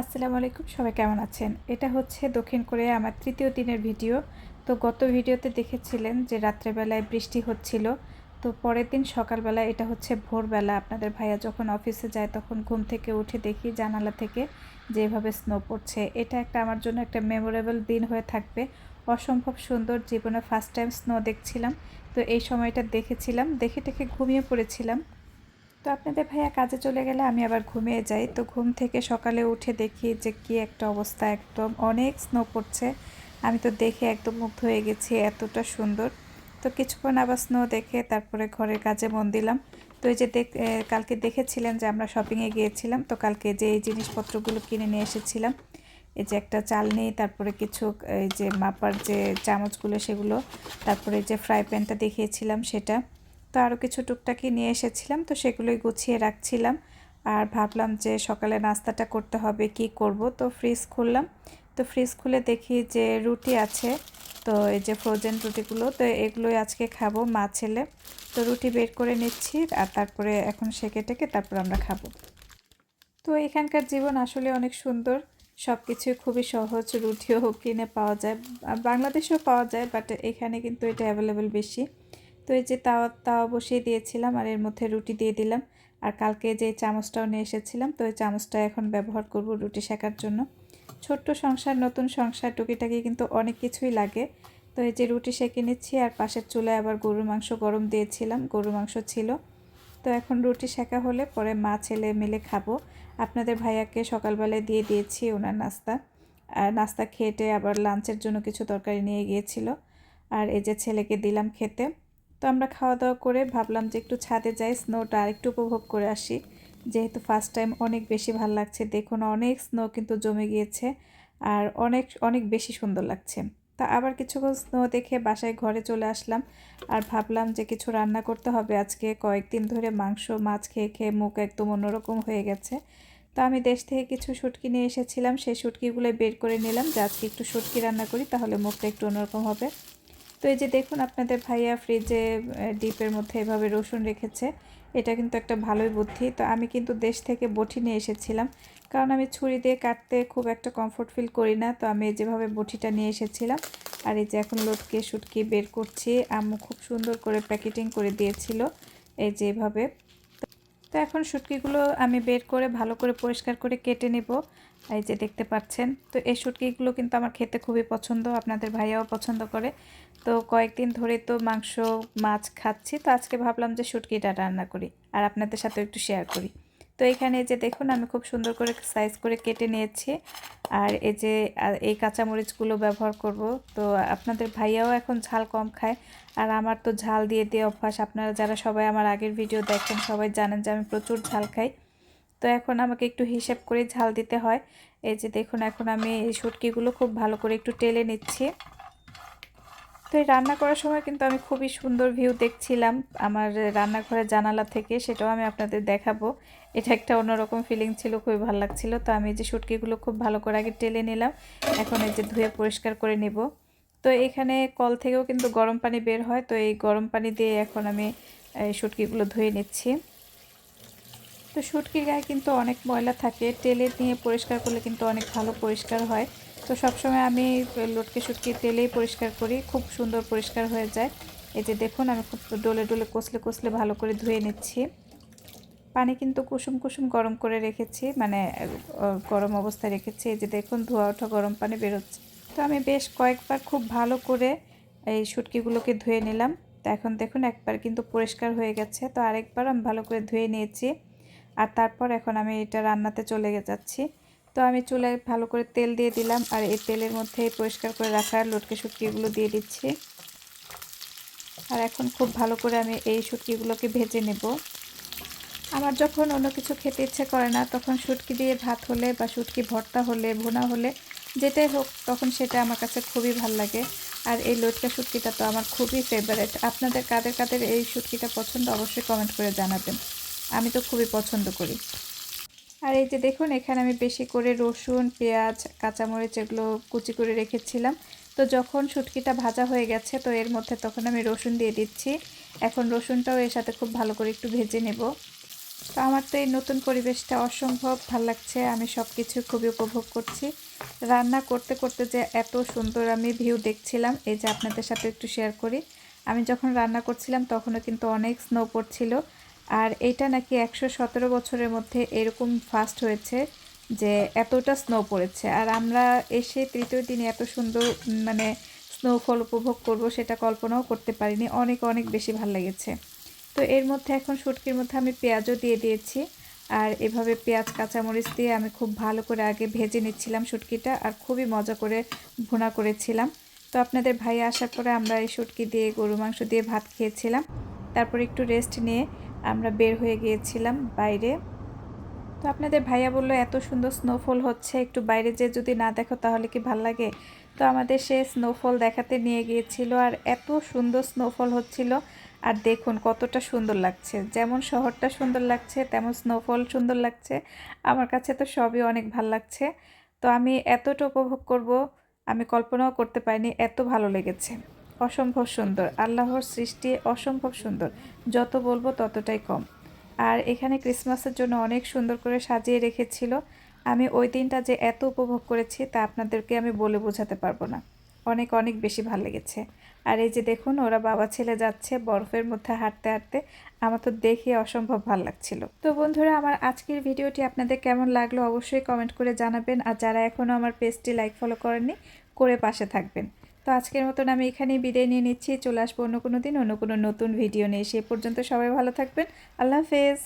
আসসালামু আলাইকুম, সবাই কেমন আছেন? এটা হচ্ছে দক্ষিণ কোরিয়া, আমার তৃতীয় দিনের ভিডিও। তো গত ভিডিওতে দেখেছিলেন যে রাত্রেবেলায় বৃষ্টি হচ্ছিল। তো পরের দিন সকালবেলা এটা হচ্ছে ভোরবেলা। আপনাদের ভাইয়া যখন অফিসে যায় তখন ঘুম থেকে উঠে দেখি জানালা থেকে যেভাবে স্নো পড়ছে। এটা একটা আমার জন্য একটা মেমোরেবল দিন হয়ে থাকবে। অসম্ভব সুন্দর জীবনে ফার্স্ট টাইম স্নো দেখছিলাম। তো এই সময়টা দেখেছিলাম। দেখে টেখে ঘুমিয়ে পড়েছিলাম। তো আপনাদের ভাইয়া কাজে চলে গেলে আমি আবার ঘুমিয়ে যাই। তো ঘুম থেকে সকালে উঠে দেখি যে কি একটা অবস্থা, একদম অনেক স্নো পড়ছে। আমি তো দেখে একদম মুগ্ধ হয়ে গেছি, এতটা সুন্দর। তো কিছুক্ষণ আবার স্নো দেখে তারপরে ঘরের কাজে মন দিলাম। তো এই যে দেখ কালকে দেখেছিলেন যে আমরা শপিংয়ে গিয়েছিলাম। তো কালকে যে এই জিনিসপত্রগুলো কিনে নিয়ে এসেছিলাম, এই যে একটা চালনি, তারপরে কিছু, এই যে মাপার যে চামচগুলো সেগুলো, তারপরে যে ফ্রাই প্যানটা দেখিয়েছিলাম সেটা। তো আরও কিছু টুকটাকি নিয়ে এসেছিলাম, তো সেগুলোই গুছিয়ে রাখছিলাম। আর ভাবলাম যে সকালে নাস্তাটা করতে হবে, কি করব? তো ফ্রিজ খুললাম। তো ফ্রিজ খুলে দেখি যে রুটি আছে, তো এই যে ফ্রোজেন রুটিগুলো, তো এগুলোই আজকে খাব মা ছেলে। তো রুটি বের করে নিচ্ছি আর তারপরে এখন সেকে টেকে তারপর আমরা খাব। তো এখানকার জীবন আসলে অনেক সুন্দর। সব কিছুই খুবই সহজ, রুটিও কিনে পাওয়া যায় বাংলাদেশেও পাওয়া যায় বাট এখানে কিন্তু এটা অ্যাভেলেবেল বেশি। তো এই যে তাওয়া তাওয়া বসিয়ে দিয়েছিলাম আর এর মধ্যে রুটি দিয়ে দিলাম। আর কালকে যে চামচটাও নিয়ে এসেছিলাম, তো ওই চামচটা এখন ব্যবহার করব রুটি শেখার জন্য। ছোট্ট সংসার, নতুন সংসার, টুকিটাকি কিন্তু অনেক কিছুই লাগে। তো এই যে রুটি সেঁকে নিচ্ছি আর পাশের চুলায় আবার গরুর মাংস গরম দিয়েছিলাম, গরুর মাংস ছিল। তো এখন রুটি শেখা হলে পরে মা, ছেলে মিলে খাব। আপনাদের ভাইয়াকে সকালবেলায় দিয়ে দিয়েছি ওনার নাস্তা। আর নাস্তা খেটে আবার লাঞ্চের জন্য কিছু তরকারি নিয়ে গিয়েছিল। আর এই যে ছেলেকে দিলাম খেতে। তো আমরা খাওয়া দাওয়া করে ভাবলাম যে একটু ছাদে যাই স্নোটা আর একটু উপভোগ করে আসি। যেহেতু ফার্স্ট টাইম অনেক বেশি ভালো লাগছে। দেখুন, অনেক স্নো কিন্তু জমে গিয়েছে আর অনেক অনেক বেশি সুন্দর লাগছে। তা আবার কিছুক্ষণ স্নো দেখে বাসায় ঘরে চলে আসলাম আর ভাবলাম যে কিছু রান্না করতে হবে। আজকে কয়েকদিন ধরে মাংস, মাছ খেয়ে খেয়ে মুখ একদম অন্যরকম হয়ে গেছে। তো আমি দেশ থেকে কিছু শুটকি নিয়ে এসেছিলাম। সেই শুটকিগুলো বের করে নিলাম। যে আজকে একটু শুটকি রান্না করি, তাহলে মুখটা একটু অন্যরকম হবে। তো এই যে দেখুন আপনাদের ভাইয়া ফ্রিজে ডিপের মধ্যে এভাবে রসুন রেখেছে। এটা কিন্তু একটা ভালোই বুদ্ধি। তো আমি কিন্তু দেশ থেকে বটি নিয়ে এসেছিলাম। কারণ আমি ছুরি দিয়ে কাটতে খুব একটা কমফোর্ট ফিল করি না। তো আমি যেভাবে বটিটা নিয়ে এসেছিলাম, আর এই যে এখন লটকে শুটকি বের করছি, আম্মু খুব সুন্দর করে প্যাকেটিং করে দিয়েছিল এই যে এভাবে। তো এখন শুটকিগুলো আমি বের করে ভালো করে পরিষ্কার করে কেটে নেব। এই যে দেখতে পাচ্ছেন, তো এই শুটকিগুলো কিন্তু আমার খেতে খুবই পছন্দ, আপনাদের ভাইয়াও পছন্দ করে। তো কয়েকদিন ধরে তো মাংস, মাছ খাচ্ছি, তো আজকে ভাবলাম যে শুটকিটা রান্না করি আর আপনাদের সাথে একটু শেয়ার করি। তো এখানে যে দেখুন, আমি খুব সুন্দর করে সাইজ করে কেটে নিয়েছি আর এই যে এই কাঁচামরিচগুলো ব্যবহার করব। তো আপনাদের ভাইয়াও এখন ঝাল কম খায় আর আমার তো ঝাল দিয়ে দিয়ে অভ্যাস। আপনারা যারা সবাই আমার আগের ভিডিও দেখেন, সবাই জানেন যে আমি প্রচুর ঝাল খাই। তো এখন আমাকে একটু হিসেব করে ঝাল দিতে হয়। এই যে দেখুন, এখন আমি এই শুটকিগুলো খুব ভালো করে একটু টেলে নিচ্ছি। তো এই রান্না করার সময় কিন্তু আমি খুবই সুন্দর ভিউ দেখছিলাম আমার রান্নাঘরের জানালা থেকে, সেটাও আমি আপনাদের দেখাবো। এটা একটা অন্যরকম ফিলিং ছিল, খুবই ভালো লাগছিল। তো আমি এই যে শুটকিগুলো খুব ভালো করে আগে টেলে নিলাম, এখন এই যে ধুয়ে পরিষ্কার করে নেব। তো এখানে কল থেকেও কিন্তু গরম পানি বের হয়, তো এই গরম পানি দিয়ে এখন আমি এই শুটকিগুলো ধুয়ে নিচ্ছি। তো শুটকির গায়ে কিন্তু অনেক ময়লা থাকে। তেলে নিয়ে পরিষ্কার করলে কিন্তু অনেক ভালো পরিষ্কার হয়। তো সবসময় আমি লটকে শুটকি তেলেই পরিষ্কার করি, খুব সুন্দর পরিষ্কার হয়ে যায়। এই যে দেখুন, আমি খুব ডোলে ডোলে কষলে কষলে ভালো করে ধুয়ে নিচ্ছি। পানি কিন্তু কুসুম কুসুম গরম করে রেখেছি মানে গরম অবস্থায় রেখেছি। এই যে দেখুন, ধোয়া ওঠা গরম পানি বেরোচ্ছে। তো আমি বেশ কয়েকবার খুব ভালো করে এই শুটকিগুলোকে ধুয়ে নিলাম। তো এখন দেখুন, একবার কিন্তু পরিষ্কার হয়ে গেছে। তো আরেকবার আমি ভালো করে ধুয়ে নিয়েছি। আর তারপর এখন আমি এটা রান্নাতে চলে যাচ্ছি। তো আমি চুলায় ভালো করে তেল দিয়ে দিলাম আর এই তেলের মধ্যে পরিষ্কার করে রাখা লটকে শুটকিগুলো দিয়ে দিচ্ছি। আর এখন খুব ভালো করে আমি এই শুটকিগুলোকে ভেজে নেব। আমার যখন অন্য কিছু খেতে ইচ্ছে করে না, তখন শুটকি দিয়ে ভাত হলে বা শুটকি ভর্তা হলে, ভুনা হলে, যেটাই হোক, তখন সেটা আমার কাছে খুবই ভালো লাগে। আর এই লটকা শুটকিটা তো আমার খুবই ফেভারেট আপনাদের কাদের কাদের এই শুটকিটা পছন্দ, অবশ্যই কমেন্ট করে জানাবেন। আমি তো খুবই পছন্দ করি। আর এই যে দেখুন, এখানে আমি বেশি করে রসুন, পেঁয়াজ, কাঁচামরিচ এগুলো কুচি করে রেখেছিলাম। তো যখন শুটকিটা ভাজা হয়ে গেছে, তো এর মধ্যে তখন আমি রসুন দিয়ে দিচ্ছি। এখন রসুনটাও এর সাথে খুব ভালো করে একটু ভেজে নেব। তো আমার তো এই নতুন পরিবেশটা অসম্ভব ভালো লাগছে। আমি সব কিছু খুবই উপভোগ করছি। রান্না করতে করতে যে এত সুন্দর আমি ভিউ দেখছিলাম, এই যে আপনাদের সাথে একটু শেয়ার করি। আমি যখন রান্না করছিলাম, তখনও কিন্তু অনেক স্নো পড়ছিল। আর এটা নাকি একশো সতেরো বছরের মধ্যে এরকম ফাস্ট হয়েছে যে এতটা স্নো পড়েছে। আর আমরা এসে তৃতীয় দিনে এত সুন্দর মানে স্নোফল উপভোগ করব সেটা কল্পনাও করতে পারিনি। অনেক অনেক বেশি ভালো লেগেছে। তো এর মধ্যে এখন শুটকির মধ্যে আমি পেঁয়াজও দিয়ে দিয়েছি। আর এভাবে পেঁয়াজ, কাঁচামরিচ দিয়ে আমি খুব ভালো করে আগে ভেজে নিচ্ছিলাম শুটকিটা আর খুবই মজা করে ভুনা করেছিলাম। তো আপনাদের ভাই আসার পরে আমরা এই শুটকি দিয়ে গরু মাংস দিয়ে ভাত খেয়েছিলাম। তারপর একটু রেস্ট নিয়ে আমরা বের হয়ে গিয়েছিলাম বাইরে। তো আপনাদের ভাইয়া বলল, এত সুন্দর স্নোফল হচ্ছে, একটু বাইরে যে যদি না দেখো তাহলে কি ভালো লাগে? তো আমাদের সে স্নোফল দেখাতে নিয়ে গিয়েছিল আর এত সুন্দর স্নোফল হচ্ছিল। আর দেখুন কতটা সুন্দর লাগছে, যেমন শহরটা সুন্দর লাগছে, তেমন স্নোফল সুন্দর লাগছে। আমার কাছে তো সবই অনেক ভালো লাগছে। তো আমি এতটা উপভোগ করব, আমি কল্পনাও করতে পারিনি, এত ভালো লেগেছে। অসম্ভব সুন্দর। আল্লাহর সৃষ্টি অসম্ভব সুন্দর। যত বলব ততটাই কম। আর এখানে ক্রিসমাসের জন্য অনেক সুন্দর করে সাজিয়ে রেখেছিল। আমি ওই দিনটা যে এত উপভোগ করেছি তা আপনাদেরকে আমি বলে বোঝাতে পারব না। অনেক অনেক বেশি ভালো লেগেছে। আর এই যে দেখুন, ওরা বাবা ছেলে যাচ্ছে বরফের মধ্যে হাঁটতে হাঁটতে। আমার তো দেখে অসম্ভব ভালো লাগছিল। তো বন্ধুরা, আমার আজকের ভিডিওটি আপনাদের কেমন লাগল অবশ্যই কমেন্ট করে জানাবেন। আর যারা এখনও আমার পেজটি লাইক, ফলো করেননি, করে পাশে থাকবেন। তো আজকের মতন আমি এখানেই বিদায় নিয়ে নিচ্ছি। চলে আসব অন্য কোনো দিন, অন্য কোনো নতুন ভিডিও নিয়ে। সে পর্যন্ত সবাই ভালো থাকবেন। আল্লাহ হাফেজ।